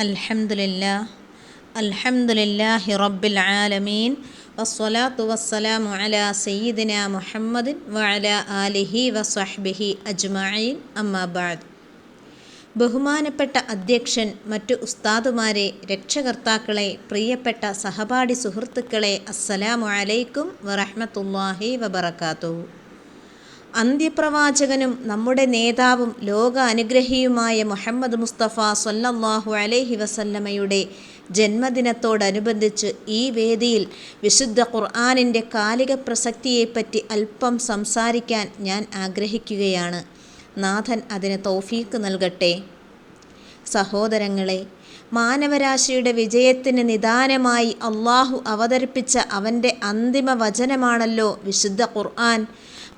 അൽഹംദുലില്ലാ അൽഹംദുലില്ലാഹി റബ്ബിൽ ആലമീൻ വസ്സലാത്തു വസ്സലാമു അല സയ്യിദിന മുഹമ്മദിൻ വഅലാ ആലിഹി വസ്വഹ്ബിഹി അജ്മഈൻ. അമ്മാബാദ് ബഹുമാനപ്പെട്ട അധ്യക്ഷൻ മറ്റു ഉസ്താദുമാരെ രക്ഷകർത്താക്കളെ പ്രിയപ്പെട്ട സഹപാഠി സുഹൃത്തുക്കളെ അസ്സലാമു അലൈക്കും വറഹ്മത്തുള്ളാഹി വബറകാതുഹു. അന്ത്യപ്രവാചകനും നമ്മുടെ നേതാവും ലോക അനുഗ്രഹിയുമായ മുഹമ്മദ് മുസ്തഫ സൊല്ലാഹു അലൈഹി വസല്ലമയുടെ ജന്മദിനത്തോടനുബന്ധിച്ച് ഈ വേദിയിൽ വിശുദ്ധ ഖുർആാനിന്റെ കാലിക പ്രസക്തിയെപ്പറ്റി അല്പം സംസാരിക്കാൻ ഞാൻ ആഗ്രഹിക്കുകയാണ്. നാഥൻ അതിന് തൗഫീക്ക് നൽകട്ടെ. സഹോദരങ്ങളെ മാനവരാശിയുടെ വിജയത്തിന് നിദാനമായി അള്ളാഹു അവതരിപ്പിച്ച അവന്റെ അന്തിമ വചനമാണല്ലോ വിശുദ്ധ ഖുർആൻ.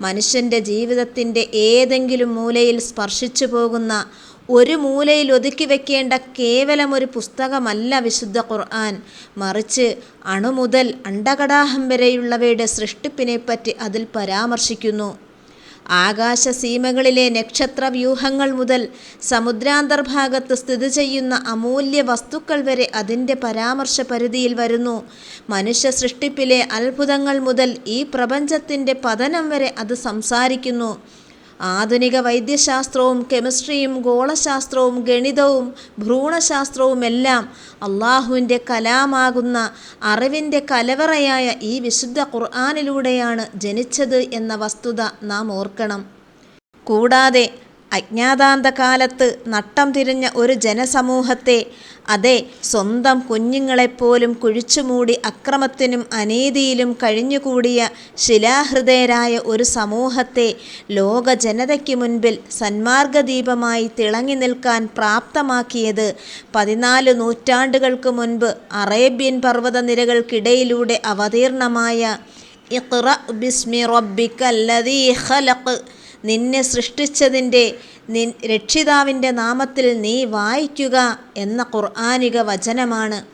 മനുഷ്യന്റെ ജീവിതത്തിന്റെ ഏതെങ്കിലും മൂലയിൽ സ്പർശിച്ചു പോകുന്ന ഒരു മൂലയിൽ ഒതുക്കി വെക്കേണ്ട കേവലമൊരു പുസ്തകമല്ല വിശുദ്ധ ഖുർആൻ. മറിച്ച് അണുമുതൽ അണ്ടകടാഹം വരെയുള്ളവയുടെ സൃഷ്ടിപ്പിനെപ്പറ്റി അതിൽ പരാമർശിക്കുന്നു. ആകാശസീമകളിലെ നക്ഷത്രവ്യൂഹങ്ങൾ മുതൽ സമുദ്രാന്തർഭാഗത്ത് സ്ഥിതി ചെയ്യുന്ന അമൂല്യ വസ്തുക്കൾ വരെ അതിന്റെ പരാമർശ പരിധിയിൽ വരുന്നു. മനുഷ്യ സൃഷ്ടിപ്പിലെ അത്ഭുതങ്ങൾ മുതൽ ഈ പ്രപഞ്ചത്തിന്റെ പതനം വരെ അത് സംസാരിക്കുന്നു. ആധുനിക വൈദ്യശാസ്ത്രവും കെമിസ്ട്രിയും ഗോളശാസ്ത്രവും ഗണിതവും ഭ്രൂണശാസ്ത്രവും എല്ലാം അള്ളാഹുവിന്റെ കലാമാകുന്ന അറിവിന്റെ കലവറയായ ഈ വിശുദ്ധ ഖുർആാനിലൂടെയാണ് ജനിച്ചത് എന്ന വസ്തുത നാം ഓർക്കണം. കൂടാതെ അജ്ഞാതാന്തകാലത്ത് നട്ടം തിരിഞ്ഞ ഒരു ജനസമൂഹത്തെ അതെ സ്വന്തം കുഞ്ഞുങ്ങളെപ്പോലും കുഴിച്ചുമൂടി അക്രമത്തിനും അനീതിയിലും കഴിഞ്ഞുകൂടിയ ശിലാഹൃദയരായ ഒരു സമൂഹത്തെ ലോക ജനതയ്ക്ക് മുൻപിൽ സന്മാർഗദീപമായി തിളങ്ങി നിൽക്കാൻ പ്രാപ്തമാക്കിയത് പതിനാല് നൂറ്റാണ്ടുകൾക്ക് മുൻപ് അറേബ്യൻ പർവതനിരകൾക്കിടയിലൂടെ അവതീർണമായ ഇഖ്റ ബിസ്മി റബ്ബിക്കല്ലദീ ഖലഖ് നിന്നെ സൃഷ്ടിച്ചതിന്റെ നിൻ രക്ഷിതാവിന്റെ നാമത്തിൽ നീ വായിക്കുക എന്ന ഖുർആാനിക വചനമാണ്.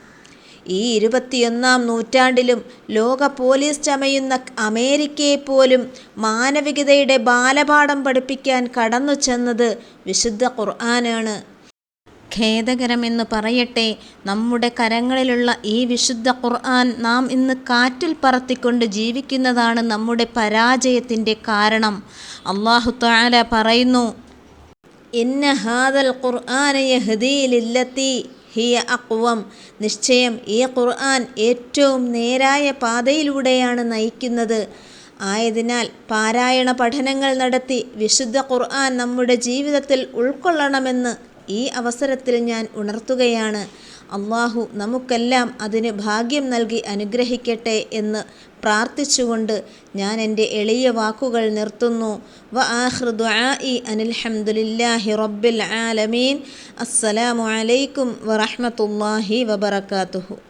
ഈ ഇരുപത്തിയൊന്നാം നൂറ്റാണ്ടിലും ലോക പോലീസ് ചമയുന്ന അമേരിക്കയെപ്പോലും മാനവികതയുടെ ബാലപാഠം പഠിപ്പിക്കാൻ കടന്നു ചെന്നത് വിശുദ്ധ ഖുർആനാണ്. ഖേദകരമെന്ന് പറയട്ടെ. നമ്മുടെ കരങ്ങളിലുള്ള ഈ വിശുദ്ധ ഖുർആൻ നാം ഇന്ന് കാറ്റിൽ പറത്തിക്കൊണ്ട് ജീവിക്കുന്നതാണ് നമ്മുടെ പരാജയത്തിന്റെ കാരണം. അള്ളാഹു താല പറയുന്നു ഇന്ന ഹാദൽ ഖുർആന യഹ്ദീലില്ലത്തി ഹിയ അക്വം നിശ്ചയം ഈ ഖുർആൻ ഏറ്റവും നേരായ പാതയിലൂടെയാണ് നയിക്കുന്നത്. ആയതിനാൽ പാരായണ പഠനങ്ങൾ നടത്തി വിശുദ്ധ ഖുർആൻ നമ്മുടെ ജീവിതത്തിൽ ഉൾക്കൊള്ളണമെന്ന് ഈ അവസരത്തിൽ ഞാൻ ഉണർത്തുകയാണ്. അള്ളാഹു നമുക്കെല്ലാം അതിന് ഭാഗ്യം നൽകി അനുഗ്രഹിക്കട്ടെ എന്ന് പ്രാർത്ഥിച്ചുകൊണ്ട് ഞാൻ എന്റെ എളിയ വാക്കുകൾ നിർത്തുന്നു. വ ആഹ്റുദുആഇ അനിൽഹമുല്ലാഹി റബ്ബിൽ ആലമീൻ. അസ്സലാമു അലൈക്കും വറഹ്മത്തുള്ളാഹി വബറകാതുഹു.